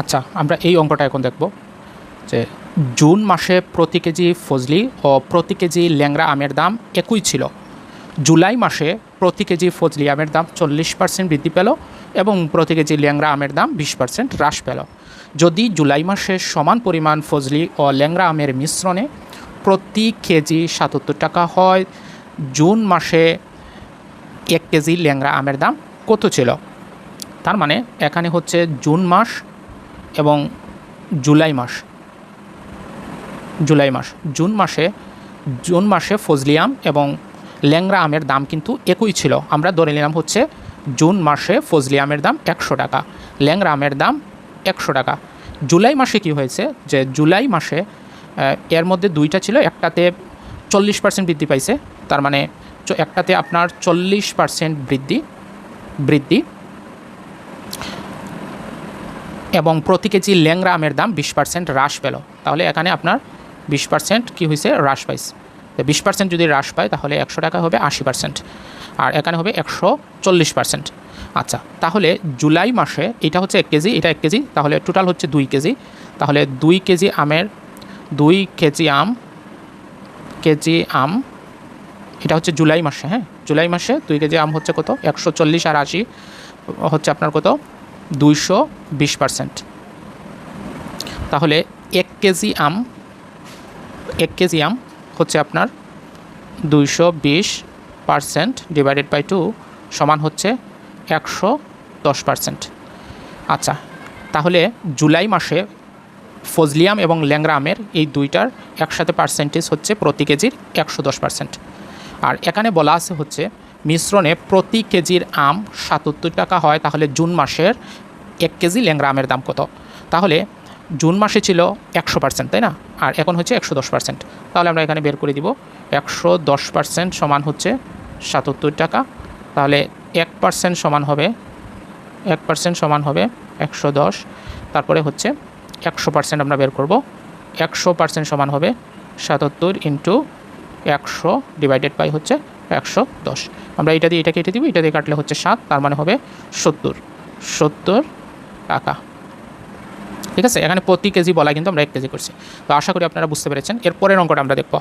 আচ্ছা আমরা এই অঙ্কটা এখন দেখব যে জুন মাসে প্রতি কেজি ফজলি ও প্রতি কেজি ল্যাংরা আমের দাম একই ছিল। জুলাই মাসে প্রতি কেজি ফজলি আমের দাম চল্লিশ পার্সেন্ট বৃদ্ধি পেল এবং প্রতি কেজি ল্যাংরা আমের দাম বিশ পার্সেন্ট হ্রাস পেল। যদি জুলাই মাসে সমান পরিমাণ ফজলি ও ল্যাংরা আমের মিশ্রণে প্রতি কেজি সাতাত্তর টাকা হয়, জুন মাসে এক কেজি ল্যাংরা আমের দাম কত ছিল? তার মানে এখানে হচ্ছে জুন মাস এবং জুলাই মাস জুলাই মাস, জুন মাসে জুন মাসে ফজলি আম এবং ল্যাংরা আমের দাম কিন্তু একই ছিল। আমরা ধরে নিলাম হচ্ছে জুন মাসে ফজলি আমের দাম একশো টাকা ল্যাংরা আমের দাম একশো টাকা। জুলাই মাসে কি হয়েছে যে জুলাই মাসে এর মধ্যে দুইটা ছিল, একটাতে চল্লিশ পার্সেন্ট বৃদ্ধি পাইছে, তার মানে একটাতে আপনার চল্লিশ পার্সেন্ট বৃদ্ধি বৃদ্ধি। এবং প্রতি কেজি ল্যাংরা আমের দাম বিশ পার্সেন্ট হ্রাস পেল। তাহলে এখানে আপনার বিশ পার্সেন্ট কী হয়েছে? হ্রাস পাইছে। তো বিশ পার্সেন্ট যদি হ্রাস পায়, তাহলে একশো টাকা হবে আশি পার্সেন্ট আর এখানে হবে একশো চল্লিশ পার্সেন্ট আচ্ছা তাহলে জুলাই মাসে এটা হচ্ছে এক কেজি, এটা এক কেজি, তাহলে টোটাল হচ্ছে দুই কেজি। তাহলে দুই কেজি আমের, দুই কেজি আম কেজি আম, এটা হচ্ছে জুলাই মাসে হ্যাঁ? জুলাই মাসে দুই কেজি আম হচ্ছে কত? একশো চল্লিশ আর আশি, হচ্ছে আপনার কত? দুইশো বিশ পার্সেন্ট। তাহলে এক কেজি আম, এক কেজি আম হচ্ছে আপনার দুইশো বিশ পার্সেন্ট ডিভাইডেড বাই টু সমান হচ্ছে একশো দশ পার্সেন্ট। আচ্ছা তাহলে জুলাই মাসে ফজলিয়াম এবং ল্যাংরা এই দুইটার একসাথে পার্সেন্টেজ হচ্ছে প্রতি কেজির একশো দশ পার্সেন্ট। আর এখানে বলা আছে হচ্ছে মিশ্রণে প্রতি কেজির আম সাতাত্তর টাকা হয়, তাহলে জুন মাসের এক কেজি ল্যাংরা আমের দাম কত? তাহলে জুন মাসে ছিল একশো পার্সেন্ট তাই না? আর এখন হচ্ছে একশো দশ পার্সেন্ট তাহলে আমরা এখানে বের করে দিব, একশো দশ পার্সেন্ট সমান হচ্ছে সাতাত্তর টাকা। তাহলে এক পার্সেন্ট সমান হবে, এক পার্সেন্ট সমান হবে একশো দশ, তারপরে হচ্ছে একশো পার্সেন্ট আমরা বের করব। একশো পার্সেন্ট সমান হবে সাতাত্তর ইন্টু একশো ডিভাইডেড বাই হচ্ছে একশো দশ। আমরা এটা দিয়ে এটা কেটে দিব, এটা দিয়ে কাটলে হচ্ছে সাত, তার মানে হবে সত্তর। সত্তর টাকা। ঠিক আছে? এখানে প্রতি কেজি বলা কিন্তু আমরা এক কেজি করছি। তো আশা করি আপনারা বুঝতে পেরেছেন। এরপরের অঙ্কটা আমরা দেখব।